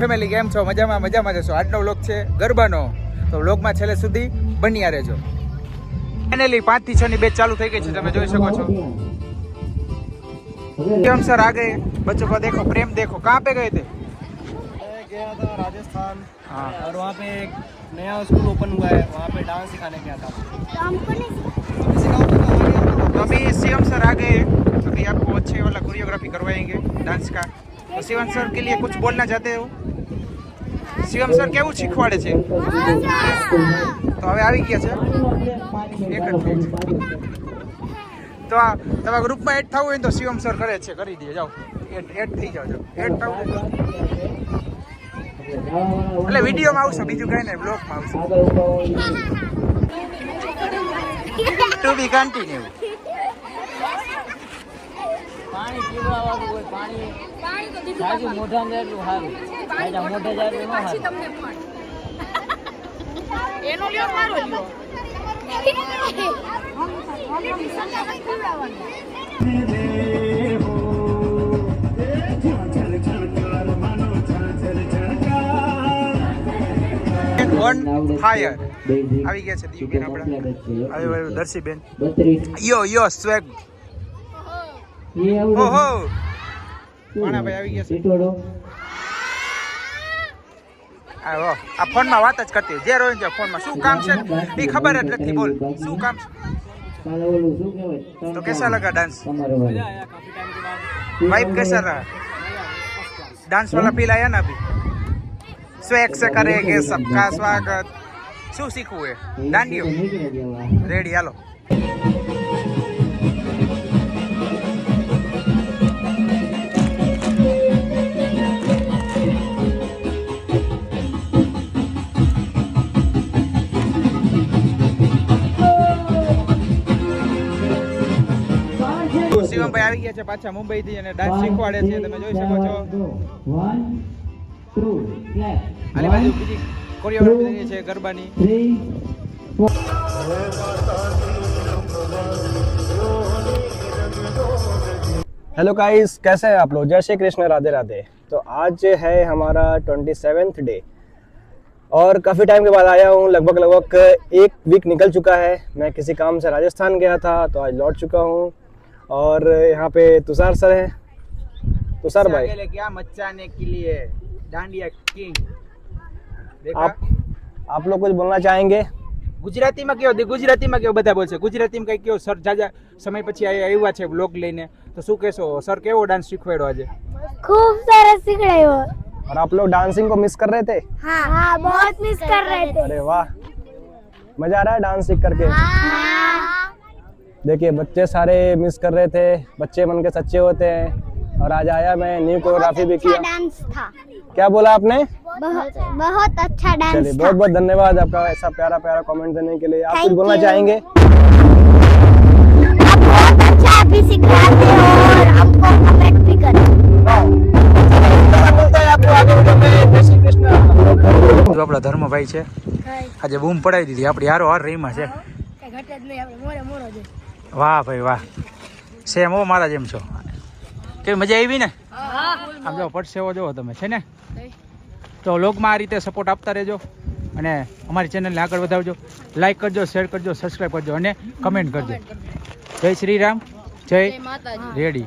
Family કેમ છો મજામાં મજામાં જશો આજનો વ્લોગ છે ગરબાનો તો વ્લોગમાં છેલ્લે સુધી બન્યા રહેજો ફાઇનલી પાંચ થી છ ની બેચ ચાલુ થઈ ગઈ છે તમે જોઈ શકો છો કેમ સર આગે बच्चों को देखो प्रेम देखो कहाँ पे गए थे मैं गया था राजस्थान हाँ और वहाँ पे एक नया स्कूल ओपन हुआ है वहाँ पे डांस सिखाने गया था तो अभी सीएम सर आ गए अभी आपको अच्छे वाला कोरियोग्राफी करवाएंगे डांस का तो सीएम सर के लिए कुछ बोलना चाहते हो શિવમ સર કેવું શીખવાડે છે? તો હવે આવી ગયા છે. એક જ થઈ તો આ તમારા ગ્રુપમાં એડ થવું હોય તો શિવમ સર કરે છે કરી દે. જાઓ. એડ એડ થઈ જાઓ એડ થવું એટલે વિડીયોમાં આવશે બીજું કંઈ નહીં બ્લોગમાં આવશે. ટુ બી કન્ટિન્યુ પાણી પીવડાવવાનું હોય પાણી સાજુ મોઢા ને એટલું સારું. સાજા મોઢે જાય એટલું ના સારું. એનો લ્યો મારો લ્યો. ફાયર આવી ગયા છે દીવબેન આપણા. આવી દર્શીબેન યો યો સ્વેગ. એ ભાઈ આવી ગયા છે. ટીટોડો આવો આ ફોનમાં વાત જ કરતી જે રોઈ છે ફોનમાં. શું કામ છે? એ ખબર જ નથી બોલ. શું કામ છે? તો કેસા ડાન્સ વાઇબ કેસા રહા ડાન્સ પીલા આયા ના ભી સ્વેક સે કરેગે સબકા સ્વાગત. શું શીખવું એ? દાંડિયો. રેડી હાલો. શિવમભાઈ આવી ગયા છે પાછા મુંબઈ થી અને ડાન્સ શીખવાડે છે તમે જોઈ શકો છો આની બાજુ બીજી કોરિયોગ્રાફી છે ગરબાની हेलो गाइस कैसे हैं आप लोग जय श्री कृष्ण राधे राधे तो आज है हमारा ट्वेंटी सेवेंथ डे और काफ़ी टाइम के बाद आया हूँ लगभग लगभग एक वीक निकल चुका है मैं किसी काम से राजस्थान गया था तो आज लौट चुका हूँ और यहाँ पे तुषार सर हैं तुषार भाई आगे लेके आ मचाने के लिए दांडिया किंग देखा आप आप लोग कुछ बोलना चाहेंगे ગુજરાતીમાં કયો દી ગુજરાતીમાં કયો બધા બોલશે ગુજરાતીમાં કઈ કયો સર જાજા સમય પછી આ- આવ્યા છે બ્લોગ લઈને તો શું કહેશો સર કેવો ડાન્સ શીખવાડ્યો આજે खूब सारा सीख रहे हो और आप लोग डांसिंग को मिस कर रहे थे हाँ हाँ बहुत मिस कर रहे थे अरे वाह मजा आ रहा है डांस सीख करके हाँ देखिए बच्चे सारे मिस कर रहे थे बच्चे मन के सच्चे होते हैं और आज आया मैं न्यू कोरियोग्राफी भी किया डांस था क्या बोला आपने बहुत बहुत अच्छा डांस चलिए बहुत बहुत धन्यवाद आपका ऐसा प्यारा प्यारा कमेंट देने के लिए आप Thank कुछ बोलना you. चाहेंगे आप बहुत अच्छा भी सिखाते हो और हमको कमेंट भी करते તો આપણા ધર્મભાઈ છે આજે બૂમ પડાવી દીધી આપણી હારો હાર રહીમાં છે વાહ ભાઈ વાહ. સેમ હો મારા જેમ છો. કેવી મજા આવી ને? આમ જો પડસેવો જોવો તમે છે ને? તો લોકમાં આ રીતે સપોર્ટ આપતા રહેજો અને અમારી ચેનલને આગળ વધાવજો લાઈક કરજો શેર કરજો સબસ્ક્રાઈબ કરજો અને કમેન્ટ કરજો. જય શ્રી રામ જય રેડી.